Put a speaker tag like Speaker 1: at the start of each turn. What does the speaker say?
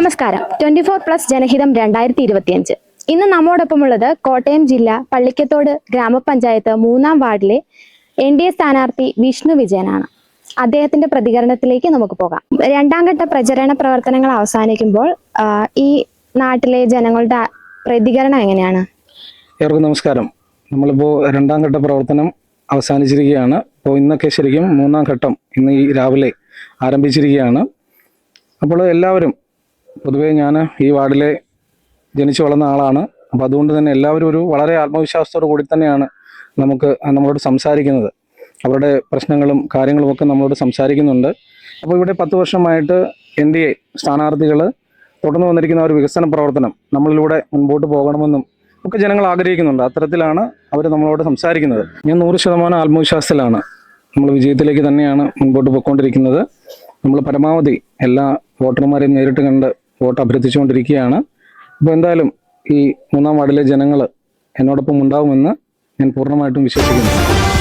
Speaker 1: നമസ്കാരം. Twenty four plus ജനഹിതം രണ്ടായിരത്തി ഇരുപത്തിയഞ്ച് ഇന്ന് നമ്മോടൊപ്പമുള്ളത് കോട്ടയം ജില്ല പള്ളിക്കത്തോട് ഗ്രാമപഞ്ചായത്ത് മൂന്നാം വാർഡിലെ എൻ ഡി എ സ്ഥാനാർത്ഥി വിഷ്ണു വിജയനാണ്. അദ്ദേഹത്തിന്റെ പ്രതികരണത്തിലേക്ക് നമുക്ക് പോകാം. രണ്ടാം ഘട്ട പ്രചരണ പ്രവർത്തനങ്ങൾ അവസാനിക്കുമ്പോൾ ഈ നാട്ടിലെ ജനങ്ങളുടെ പ്രതികരണം എങ്ങനെയാണ്?
Speaker 2: ഏവർക്കും നമസ്കാരം. നമ്മളിപ്പോൾ രണ്ടാം ഘട്ട പ്രവർത്തനം അവസാനിച്ചിരിക്കുകയാണ്. അപ്പോൾ ഇന്നൊക്കെ ശരിക്കും മൂന്നാം ഘട്ടം ഇന്ന് ഈ രാവിലെ ആരംഭിച്ചിരിക്കുകയാണ്. അപ്പോൾ എല്ലാവരും പൊതുവേ ഞാൻ ഈ വാർഡിലെ ജനിച്ചു വളർന്ന ആളാണ്. അപ്പോൾ അതുകൊണ്ട് തന്നെ എല്ലാവരും ഒരു വളരെ ആത്മവിശ്വാസത്തോടു കൂടി തന്നെയാണ് നമുക്ക് നമ്മളോട് സംസാരിക്കുന്നത്. അവരുടെ പ്രശ്നങ്ങളും കാര്യങ്ങളും ഒക്കെ നമ്മളോട് സംസാരിക്കുന്നുണ്ട്. അപ്പോൾ ഇവിടെ പത്ത് വർഷമായിട്ട് എൻ ഡി എ സ്ഥാനാർത്ഥികൾ തുടർന്ന് വന്നിരിക്കുന്ന ഒരു വികസന പ്രവർത്തനം നമ്മളിലൂടെ മുൻപോട്ട് പോകണമെന്നും ഒക്കെ ജനങ്ങൾ ആഗ്രഹിക്കുന്നുണ്ട്. അത്തരത്തിലാണ് അവർ നമ്മളോട് സംസാരിക്കുന്നത്. ഞാൻ നൂറ് ശതമാനം ആത്മവിശ്വാസത്തിലാണ് നമ്മൾ വിജയത്തിലേക്ക് തന്നെയാണ് മുൻപോട്ട് പോയിക്കൊണ്ടിരിക്കുന്നത്. നമ്മൾ പരമാവധി എല്ലാ വോട്ടർമാരെയും നേരിട്ട് കണ്ട് വോട്ട് അഭ്യർത്ഥിച്ചുകൊണ്ടിരിക്കുകയാണ്. അപ്പോൾ എന്തായാലും ഈ മൂന്നാം വാർഡിലെ ജനങ്ങൾ എന്നോടൊപ്പം ഉണ്ടാവുമെന്ന് ഞാൻ പൂർണമായിട്ടും വിശ്വസിക്കുന്നു.